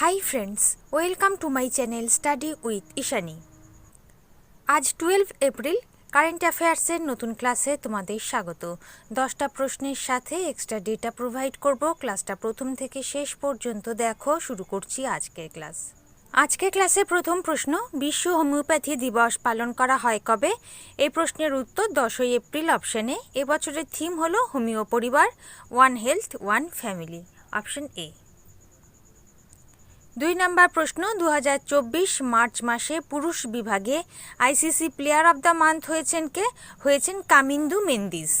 Hi friends welcome to my channel study with Ishani আজ twelve April current অ্যাফেয়ার্সের নতুন ক্লাসে তোমাদের স্বাগত। দশটা প্রশ্নের সাথে এক্সট্রা ডেটা প্রোভাইড করব। ক্লাসটা প্রথম থেকে শেষ পর্যন্ত দেখো, শুরু করছি আজকের ক্লাস আজকের ক্লাসে প্রথম প্রশ্ন, বিশ্ব হোমিওপ্যাথি দিবস পালন করা হয় কবে? এই প্রশ্নের উত্তর দশই এপ্রিল অপশনে এবছরের থিম হলো হোমিও পরিবার one health one family option A দুই নম্বর প্রশ্ন দু হাজার চব্বিশ মার্চ মাসে পুরুষ বিভাগে ICC player of the month হয়েছেন কে? হয়েছেন কামিন্দু মেন্দিস।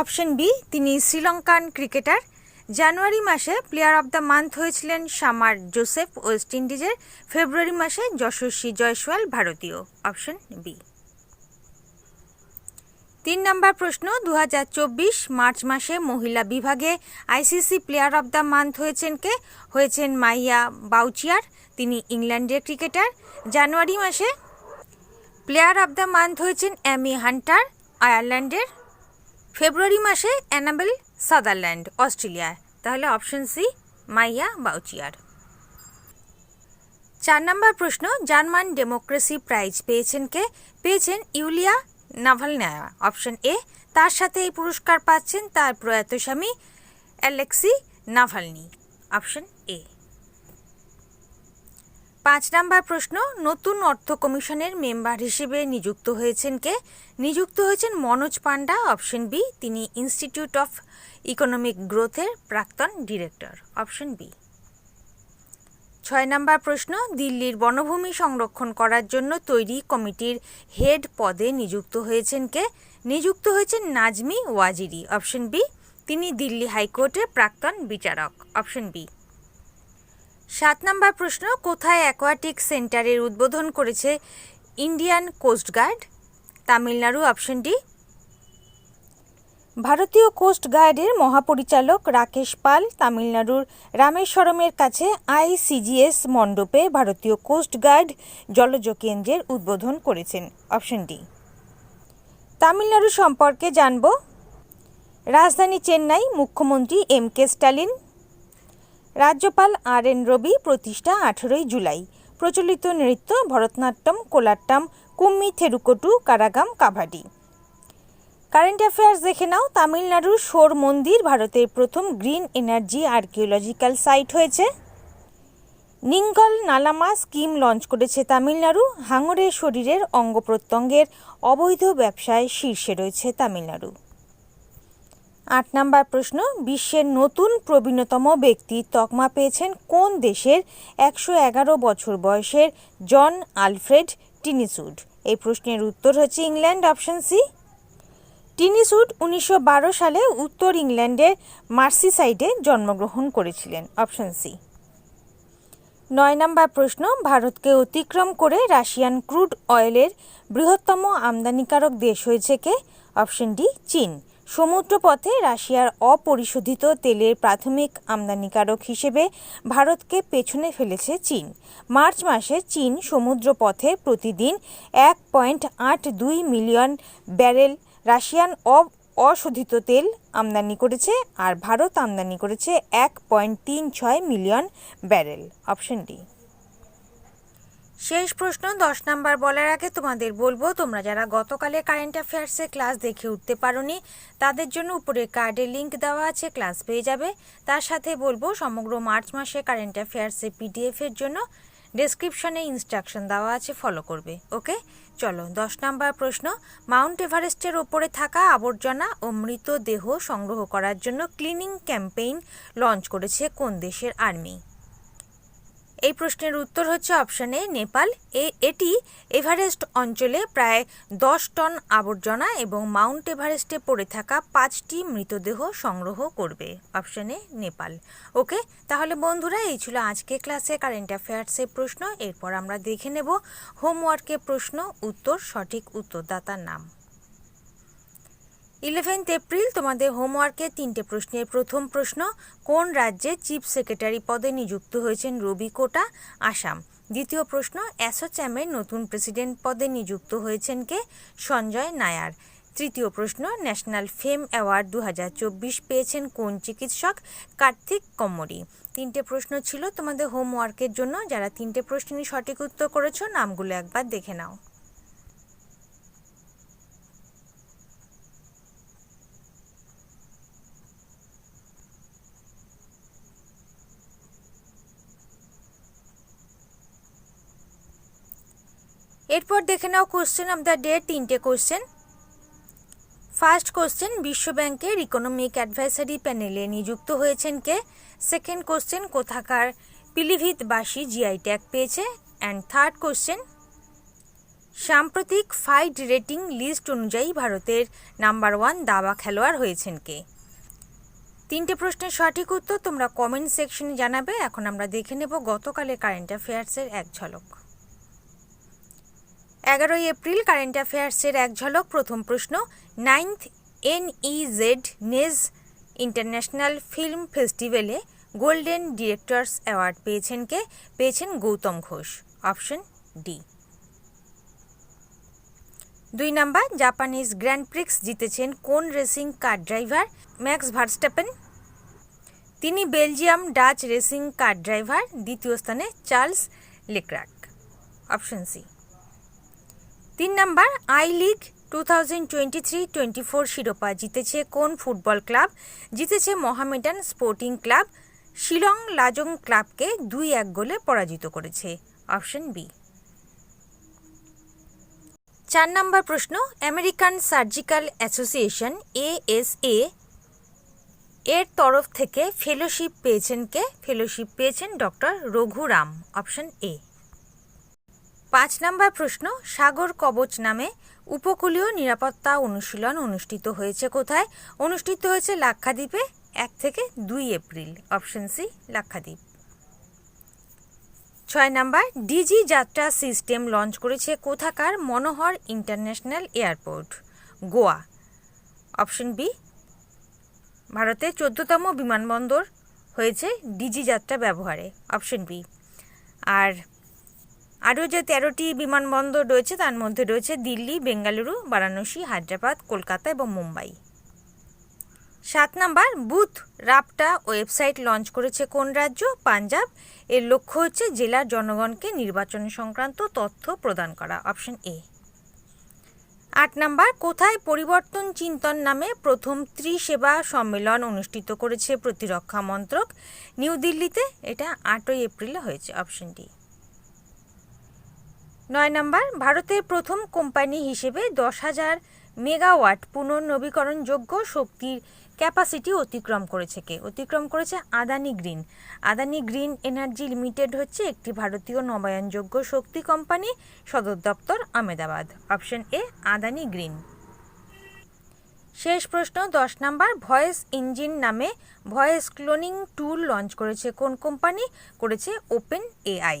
অপশন বি, তিনি শ্রীলঙ্কান ক্রিকেটার। জানুয়ারি মাসে প্লেয়ার অব দ্য মান্থ হয়েছিলেন সামার জোসেফ, ওয়েস্ট ইন্ডিজের। ফেব্রুয়ারি মাসে যশস্বী জয়সওয়াল, ভারতীয়। Option B. তিন নম্বর প্রশ্ন দু হাজার চব্বিশ মার্চ মাসে মহিলা বিভাগে ICC player of the month হয়েছেন কে? হয়েছেন মাইয়া বাউচিয়ার, তিনি ইংল্যান্ডের ক্রিকেটার। জানুয়ারি মাসে প্লেয়ার অব দ্য মান্থ হয়েছেন অ্যামি হান্টার, আয়ারল্যান্ডের। ফেব্রুয়ারি মাসে অ্যানাবেল সাদারল্যান্ড, অস্ট্রেলিয়ার। তাহলে অপশন সি, মাইয়া বাউচিয়ার। চার নম্বর প্রশ্ন, জার্মান ডেমোক্রেসি প্রাইজ পেয়েছেন কে? পেয়েছেন ইউলিয়া নাভালনায়া অপশন এ, তার সাথে এই পুরস্কার পাচ্ছেন তার প্রয়াত স্বামী অ্যালেক্সি নাভালনি। Option A. পাঁচ নাম্বার প্রশ্ন, নতুন অর্থ কমিশনের মেম্বার হিসেবে নিযুক্ত হয়েছেন কে? নিযুক্ত হয়েছেন মনোজ পান্ডা অপশন বি, তিনি ইনস্টিটিউট অফ ইকোনমিক গ্রোথের প্রাক্তন ডিরেক্টর। Option B. ছয় নম্বর প্রশ্ন, দিল্লির বনভূমি সংরক্ষণ করার জন্য তৈরি কমিটির হেড পদে নিযুক্ত হয়েছেন কে? নিযুক্ত হয়েছেন নাজমি ওয়াজিরি। অপশন বি, তিনি দিল্লি হাইকোর্টের প্রাক্তন বিচারক। Option B. সাত নম্বর প্রশ্ন, কোথায় অ্যাকোয়াটিক সেন্টারের উদ্বোধন করেছে Indian coastguard Tamil Nadu. Option D ভারতীয় কোস্ট গার্ডের মহাপরিচালক রাকেশ পাল তামিলনাড়ুর রামেশ্বরমের কাছে আইসিজিএস মণ্ডপে ভারতীয় কোস্ট গার্ড জলজ কেন্দ্রের উদ্বোধন করেছেন। Option D. তামিলনাড়ু সম্পর্কে জানব। রাজধানী চেন্নাই মুখ্যমন্ত্রী এম কে স্টালিন রাজ্যপাল আর এন রবি প্রতিষ্ঠা আঠেরোই জুলাই। প্রচলিত নৃত্য, ভরতনাট্যম, কোলাট্টাম, কুম্মি, থেরুকটু, কারাগাম কাভাডি কারেন্ট অ্যাফেয়ার্স দেখে নাও। তামিলনাড়ুর শোর মন্দির ভারতের প্রথম গ্রিন এনার্জি আর্কিওলজিক্যাল সাইট হয়েছে। নিঙ্গল নালামা স্কিম লঞ্চ করেছে তামিলনাড়ু। হাঙরের শরীরের অঙ্গ প্রত্যঙ্গের অবৈধ ব্যবসায় শীর্ষে রয়েছে তামিলনাড়ু। আট নাম্বার প্রশ্ন, বিশ্বের নতুন প্রবীণতম ব্যক্তি তকমা পেয়েছেন কোন দেশের একশো এগারো বছর বয়সের জন আলফ্রেড টিনিসুড? এই প্রশ্নের উত্তর হচ্ছে ইংল্যান্ড, অপশন সি টিনিসুড উনিশশো বারো সালে উত্তর ইংল্যান্ডের মার্সিসাইডে জন্মগ্রহণ করেছিলেন, অপশন সি। নয় নম্বর প্রশ্ন, ভারতকে অতিক্রম করে রাশিয়ান ক্রুড অয়েলের বৃহত্তম আমদানিকারক দেশ হয়েছে কে? অপশন ডি, চীন। সমুদ্রপথে রাশিয়ার অপরিশোধিত তেলের প্রাথমিক আমদানিকারক হিসেবে ভারতকে পেছনে ফেলেছে চীন। মার্চ মাসে চীন সমুদ্রপথে প্রতিদিন এক পয়েন্ট আট দুই মিলিয়ন ব্যারেল রাশিয়ান অ অশোধিত তেল আমদানি করেছে আর ভারত আমদানি করেছে এক পয়েন্ট তিন ছয় মিলিয়ন ব্যারেল। Option D. শেষ প্রশ্ন, দশ নাম্বার বলার আগে তোমাদের বলব, তোমরা যারা গতকালে কারেন্ট অ্যাফেয়ার্সে ক্লাস দেখে উঠতে পারোনি, তাদের জন্য উপরে কার্ডে লিঙ্ক দেওয়া আছে, ক্লাস পেয়ে যাবে। তার সাথে বলব, সমগ্র মার্চ মাসে কারেন্ট অ্যাফেয়ার্সে পিডিএফের জন্য ডেসক্রিপশনে ইনস্ট্রাকশন দেওয়া আছে ফলো করবে ওকে চলো, দশ নম্বর প্রশ্ন। মাউন্ট এভারেস্টের ওপরে থাকা আবর্জনা ও মৃতদেহ সংগ্রহ করার জন্য ক্লিনিং ক্যাম্পেইন লঞ্চ করেছে কোন দেশের আর্মি এই প্রশ্নের উত্তর হচ্ছে অপশানে নেপাল। এ, এটি এভারেস্ট অঞ্চলে প্রায় দশ টন আবর্জনা এবং মাউন্ট এভারেস্টে পড়ে থাকা পাঁচটি মৃতদেহ সংগ্রহ করবে, অপশানে নেপাল। ওকে, তাহলে বন্ধুরা, এই ছিল আজকে ক্লাসে কারেন্ট অ্যাফেয়ার্সের প্রশ্ন। এরপর আমরা দেখে নেব হোমওয়ার্কের প্রশ্ন, উত্তর, সঠিক উত্তরদাতার নাম। ইলেভেন্থ এপ্রিল তোমাদের হোমওয়ার্কে তিনটে প্রশ্নের প্রথম প্রশ্ন, কোন রাজ্যে চিফ সেক্রেটারি পদে নিযুক্ত হয়েছেন রবি কোটা, আসাম? দ্বিতীয় প্রশ্ন, অ্যাসোচ্যামের নতুন প্রেসিডেন্ট পদে নিযুক্ত হয়েছেন কে? সঞ্জয় নায়ার। তৃতীয় প্রশ্ন, ন্যাশনাল ফেম অ্যাওয়ার্ড দু হাজার চব্বিশ পেয়েছেন কোন চিকিৎসক? কার্তিক কম্মরি। তিনটে প্রশ্ন ছিল তোমাদের হোমওয়ার্কের জন্য, যারা তিনটে প্রশ্নেরই সঠিক উত্তর করেছ, নামগুলো একবার দেখে নাও। এরপর দেখে নাও কোশ্চেন অফ দ্য ডে তিনটে কোশ্চেন ফার্স্ট কোশ্চেন বিশ্ব ব্যাংকের ইকোনমিক অ্যাডভাইসারি প্যানেলে নিযুক্ত হয়েছেন কে? সেকেন্ড কোশ্চেন কোথাকার পিলিভিতবাসী জিআই ট্যাগ পেয়েছে? অ্যান্ড থার্ড কোশ্চেন সাম্প্রতিক ফাইট রেটিং লিস্ট অনুযায়ী ভারতের নাম্বার ওয়ান দাবা খেলোয়াড় হয়েছেন কে? তিনটে প্রশ্নের সঠিক উত্তর তোমরা কমেন্ট সেকশনে জানাবে। এখন আমরা দেখে নেব গতকালের কারেন্ট অ্যাফেয়ার্সের এক ঝলক। এগারোই এপ্রিল কারেন্ট অ্যাফেয়ার্সের এক ঝলক, প্রথম প্রশ্ন, নাইন্থ এনইজেড নেজ ইন্টারন্যাশনাল ফিল্ম ফেস্টিভ্যালে গোল্ডেন ডিরেক্টরস অ্যাওয়ার্ড পেয়েছেন কে? পেয়েছেন গৌতম ঘোষ। Option D. দুই নাম্বার, জাপানিজ গ্র্যান্ড প্রিক্স জিতেছেন কোন racing car driver? Max Verstappen. তিনি Belgium Dutch racing car driver, দ্বিতীয় স্থানে চার্লস লেক্রাক। Option C. তিন number, I league two thousand twenty three, twenty four শিরোপা জিতেছে কোন ফুটবল ক্লাব? জিতেছে মোহামেডান স্পোর্টিং ক্লাব শিলং লাজং ক্লাবকে দুই এক গোলে পরাজিত করেছে। Option B. চার নম্বর প্রশ্ন, আমেরিকান সার্জিক্যাল অ্যাসোসিয়েশন এএসএ এর তরফ থেকে ফেলোশিপ পেয়েছেন কে? ফেলোশিপ পেয়েছেন ডক্টর রঘুরাম। Option A. পাঁচ নম্বর প্রশ্ন, সাগর কবচ নামে উপকূলীয় নিরাপত্তা অনুশীলন অনুষ্ঠিত হয়েছে কোথায়? অনুষ্ঠিত হয়েছে লাক্ষাদ্বীপে, এক থেকে দুই এপ্রিল, অপশন সি, লাক্ষাদ্বীপ। ছয় number, digi Yatra system launch করেছে কোথাকার Manohar international airport? Goa. Option B, ভারতে চোদ্দতম বিমানবন্দর হয়েছে ডিজি যাত্রা ব্যবহারে। Option B. আর আরও যে তেরোটি বিমানবন্দর রয়েছে, তার মধ্যে রয়েছে দিল্লি, বেঙ্গালুরু, বারাণসী, হায়দ্রাবাদ, কলকাতা এবং মুম্বাই। সাত নাম্বার, বুথ রাপটা ওয়েবসাইট লঞ্চ করেছে কোন রাজ্য? পাঞ্জাব। এর লক্ষ্য হচ্ছে জেলার জনগণকে নির্বাচন সংক্রান্ত তথ্য প্রদান করা, অপশন এ। আট নাম্বার, কোথায় পরিবর্তন চিন্তন নামে প্রথম ত্রিসেবা সম্মেলন অনুষ্ঠিত করেছে প্রতিরক্ষা মন্ত্রক? নিউ দিল্লিতে, এটা আটই এপ্রিলে হয়েছে, অপশন ডি। নয় নম্বর, ভারতের প্রথম কোম্পানি হিসেবে দশ হাজার মেগাওয়াট পুনর্নবীকরণযোগ্য শক্তির ক্যাপাসিটি অতিক্রম করেছে কে? অতিক্রম করেছে Adani green. Adani green energy limited হচ্ছে একটি ভারতীয় নবায়নযোগ্য শক্তি কোম্পানি, সদর দপ্তর Ahmedabad. Option A, Adani green. শেষ প্রশ্ন, দশ নাম্বার, ভয়েস ইঞ্জিন নামে ভয়েস ক্লোনিং টুল লঞ্চ করেছে কোন কোম্পানি? করেছে open AI.